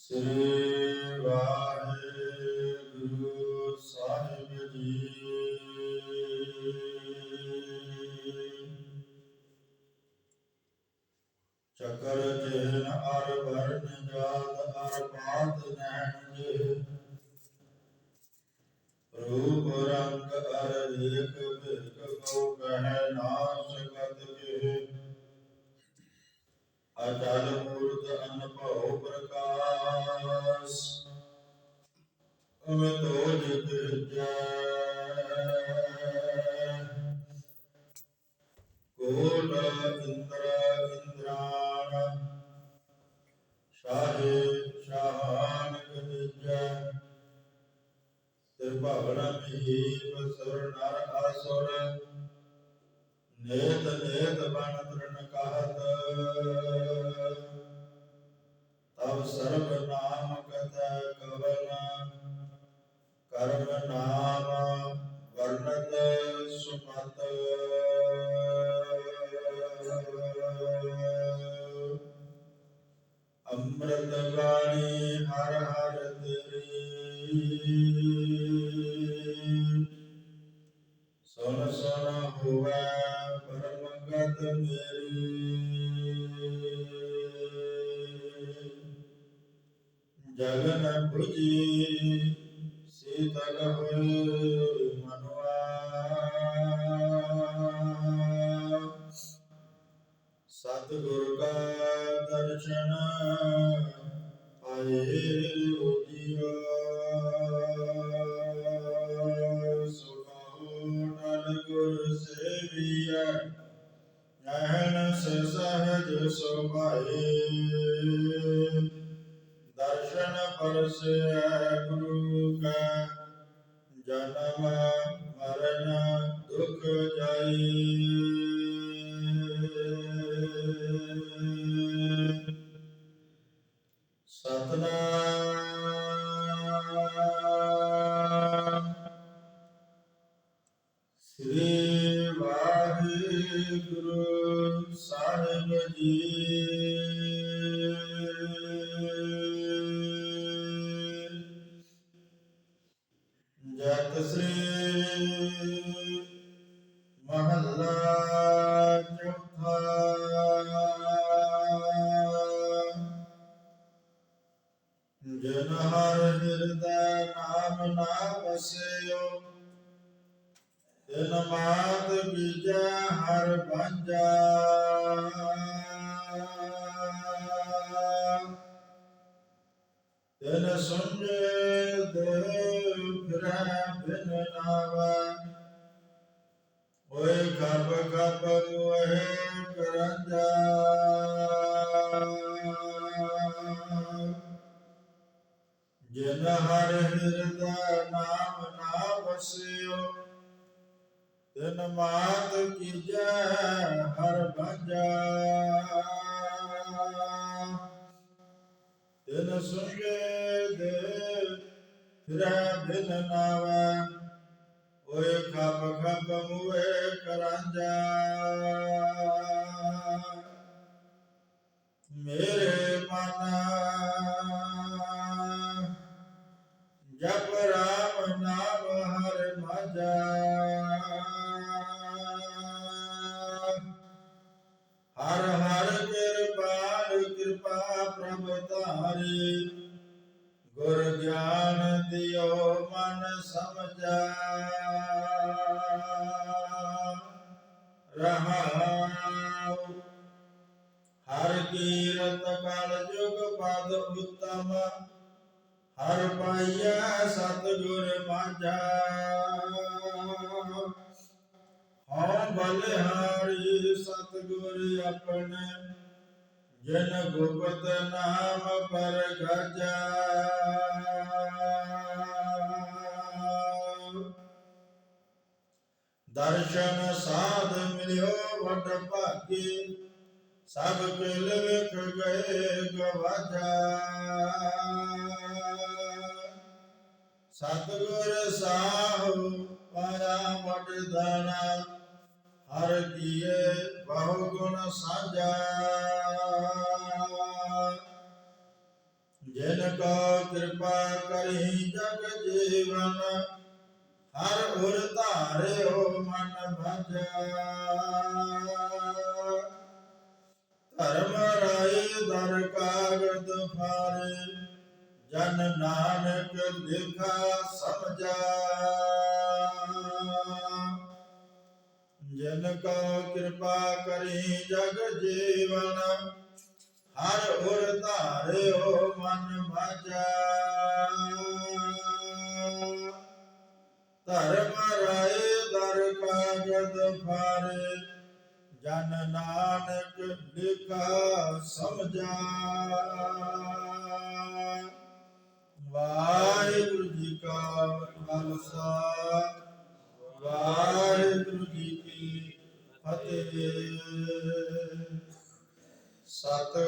ਸ੍ਰੀ ਵਾਹਿਗੁਰੂ ਸਾਹਿਬ ਜੀ ਚਕਰ chain ਅਰ ਵਰਨ ਜਾਤ ਅਰ ਪਾਤ ਨੈਣ ਜੇ ਰੂਪ ਰੰਗ ਅਰ ਰੇਖ ਬਿਰਖ ਕਉ ਕਹਿ ਨਾ ਸਕਤ ਕੇ ਅਚਲ ਮੂਰਤ ਅਨਭਉ ਪ੍ਰਕਾਸ਼ ਅਮਿ ਤੋਜ ਤਿਰਜੈ ਕੋਟ ਇੰਦਰ ਇੰਦਰਾਣ ਸ਼ਾਹੇ ਸ਼ਾਹਾਨ ਕਨਿਜੈ ਤਿਰਭਵਨ ਮਹੀਪ ਸੁਰ ਨਰ ਅਸੁਰ ਨੇਤ ਨੇਤ ਬਨ ਤ੍ਰਿਣ ਕਹਤ। ਤਬ ਸਰਬ ਨਾਮ ਕਥੈ ਕਵਨ, ਕਰਮ ਨਾਮ ਵਰਨਤ ਸੁਮਤ। ਅੰਮ੍ਰਿਤ ਬਾਣੀ ਹਰ ਹਰ ਤੇਰੀ। ਜਗਨ 부ਜੀ ਸੀਤਲ ਹੋਏ ਮਨਵਾ ਸਤਿਗੁਰ ਕਾ ਦਰਸ਼ਨ ਦਰਸ਼ਨ ਪਰਸੈ ਗੁਰੂ ਕਾ। ਜਨਮ ਮਰਨ ਦੁਖ ਜਾਈ। ਸਤਨਾਮ। ਸ੍ਰੀ ਵਾਹਿਗੁਰੂ ਸਾਹਿਬ ਜੀ। ਮਹੱਲਾ ਚੌਥਾ। ਜਨ ਹਰ ਹਿਰਦੈ ਨਾਮ ਨਾ ਵਸਿਓ, ਤਿਨ ਮਾਤ ਬੀਜੈ ਹਰ ਬਾਂਝਾ ਤਿਨ ਸੁਣੇ ਦੇ ਫਿਰੈ ਬਿਨ ਨਾਵਾ ਓਏ ਖਪ ਖਪ ਮੋਹਿ ਕਰੰਜਾ ਜਿਨ ਹਰ ਹਿਰਦਾ ਨਾਮ ਨਾ ਵਸਿਓ ਤਿਨ ਮਾਤ ਕੀਜੈ ਹਰ ਭਜਾ ਤਿਨ ਸੁਗੇ ਦੇ ਫਿਰੈ ਬਿਨ ਨਾਵੈ ਓਏ ਖਪ ਖਪ ਮੂਏ ਕਰਾਂਜਾ। ਮੇਰੇ ਮਨ ਰਹਾਉ। ਹਰ ਕੀਰਤ ਕਲ ਜੁਗ ਪਦ ਉਤਮ, ਹਰ ਪਾਈਐ ਸਤਿਗੁਰ ਮਾਝਾ। ਹਉ ਬਲਿਹਾਰੀ ਸਤਿਗੁਰ ਆਪਣੇ, ਜਨ ਗੁਪਤ ਨਾਮ ਪਰ ਗਜਾ ਦਰਸ਼ਨ ਸਾਧ ਮਿਲਿਓ ਵਡ ਭਾਗੇ। ਸਭ ਕਿਲ ਵਿਖ ਗਏ ਗਵਾਜਾ ਸਤਿਗੁਰ ਸਾਹੁ ਪਾਇਆ ਵਡ ਦਾਣਾ। ਹਰ ਕੀਏ ਬਹੁ ਗੁਣ ਸਾਜਾ ਜਿਨ ਕੋ ਕਿਰਪਾ ਕਰੀ ਜਗ ਜੀਵਨ ਹਰ ਉਰ ਧਾਰਿਓ ਮਨ ਭਜਾ ਧਰਮ ਰਾਏ ਦਰ ਕਾਗਦ ਫਾਰੇ, ਜਨ ਨਾਨਕ ਲਿਖਾ ਸਮਝਾ। ਜਿਨ ਕੋ ਕਿਰਪਾ ਕਰੀ ਜਗ ਜੀਵਨ, ਹਰ ਉਰ ਧਾਰਿਓ ਮਨ ਭਜਾ ਧਰਮ ਰਾਏ ਕਾਗਦ ਫਾਰੇ, ਜਨ ਨਾਨਕ ਲਿਖਾ ਸਮਝਾ। ਵਾਹਿਗੁਰੂ ਜੀ ਕਾ ਖਾਲਸਾ, ਵਾਹਿਗੁਰੂ ਜੀ ਕੀ ਫਤਿਹ। ਸਤਿ